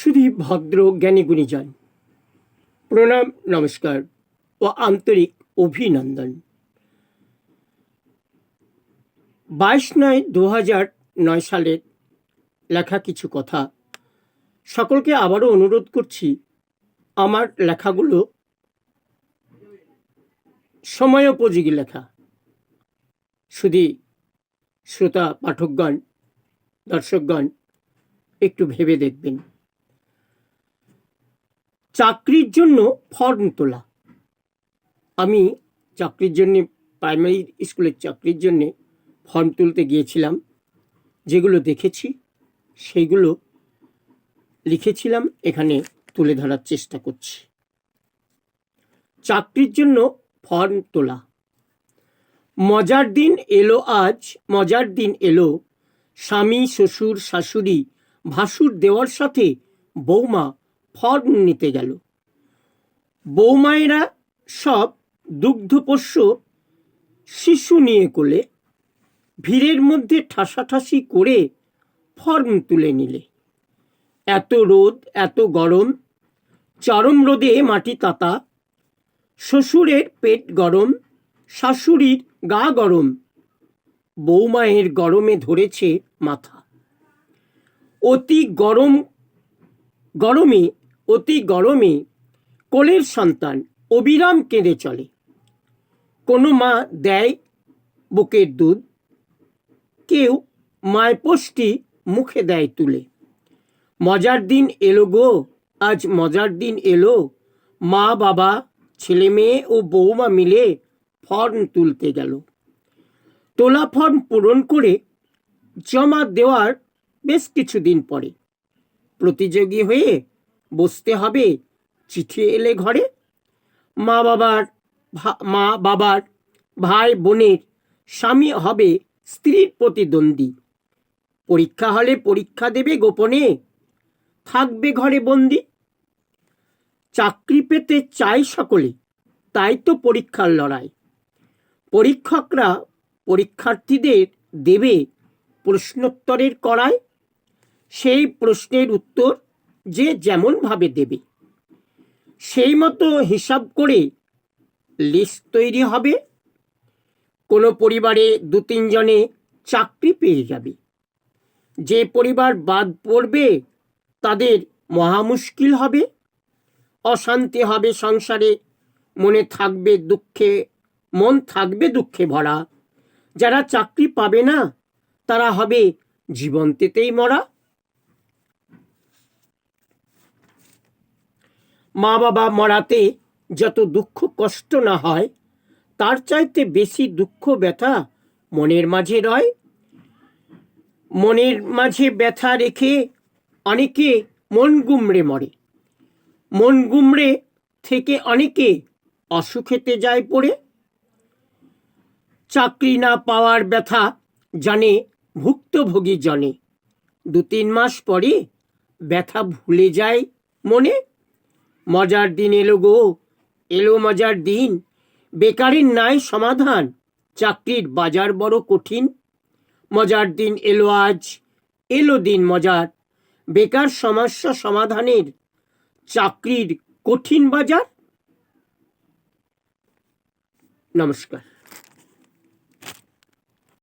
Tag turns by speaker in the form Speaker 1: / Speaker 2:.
Speaker 1: শুধু ভদ্র জ্ঞানী গুণীজন প্রণাম, নমস্কার ও আন্তরিক অভিনন্দন। বাইশ নয় দু হাজার নয় সালের লেখা কিছু কথা। সকলকে আবারও অনুরোধ করছি, আমার লেখাগুলো সময়োপযোগী লেখা। শুধু শ্রোতা, পাঠকগণ, দর্শকগণ, একটু ভেবে দেখবেন। চাকরির জন্য ফর্ম তোলা। আমি চাকরির জন্য প্রাইমারি স্কুলের চাকরির জন্যে ফর্ম তুলতে গিয়েছিলাম। যেগুলো দেখেছি, সেইগুলো লিখেছিলাম, এখানে তুলে ধরার চেষ্টা করছি। চাকরির জন্য ফর্ম তোলা। মজার দিন এলো আজ, মজার দিন এলো স্বামী, শ্বশুর, শাশুড়ি, ভাসুর দেওয়ার সাথে বৌমা ফর্ম নিতে গেল। বৌমায়েরা সব দুগ্ধপোষ্য শিশু নিয়ে কোলে ভিড়ের মধ্যে ঠাসাঠাসি করে ফর্ম তুলে নিলে। এত রোদ, এত গরম, চরম রোদে মাটি তাতা, শ্বশুরের পেট গরম, শাশুড়ির গা গরম, বৌমায়ের গরমে ধরেছে মাথা। অতি গরম, গরমে অতি গরমে কোলের সন্তান অবিরাম কেঁদে চলে। কোনো মা দেয় বুকের দুধ, কেউ মায়পোষ্টি মুখে দেয় তুলে। মজার দিন এলো গো, আজ মজার দিন এলো। মা, বাবা, ছেলে মেয়ে ও বৌমা মিলে ফর্ম তুলতে গেল। তোলা ফর্ম পূরণ করে জমা দেওয়ার বেশ কিছুদিন পরে প্রতিযোগী হয়ে বসতে হবে, চিঠি এলে ঘরে। মা বাবার মা বাবার ভাই বোনের স্বামী হবে স্ত্রীর প্রতিদ্বন্দ্বী। পরীক্ষা হলে পরীক্ষা দেবে গোপনে। থাকবে ঘরে বন্দি। চাকরি পেতে চাই সকলে, তাই তো পরীক্ষার লড়াই। পরীক্ষকরা পরীক্ষার্থীদের দেবে প্রশ্নোত্তরের করায় সেই প্রশ্নের উত্তর যে যেমনভাবে দেবে, সেই মতো হিসাব করে লিস্ট তৈরি হবে। কোনো পরিবারে দু তিনজনে চাকরি পেয়ে যাবে। যে পরিবার বাদ পড়বে, তাদের মহা মুশকিল হবে, অশান্তি হবে সংসারে, মনে থাকবে দুঃখে, মন থাকবে দুঃখে ভরা। যারা চাকরি পাবে না, তারা হবে জীবন্তেতেই মরা। মা বাবা মরাতে যত দুঃখ কষ্ট না হয়, তার চাইতে বেশি দুঃখ ব্যথা মনের মাঝে রয়। মনের মাঝে ব্যথা রেখে অনেকে মন গুমড়ে মরে। মন গুমড়ে থেকে অনেকে অসুখেতে যায় পড়ে। চাকরি না পাওয়ার ব্যথা জানে ভুক্তভোগী জনে। দু তিন মাস পরে ব্যথা ভুলে যায় মনে। মজার দিন এলো গো। এলো মজার দিন। বেকারের নাই সমাধান। চাকরির বাজার বড় কঠিন। মজার দিন এলো আজ। এলো দিন মজার। বেকার সমস্যা সমাধানের। চাকরির কঠিন বাজার। নমস্কার।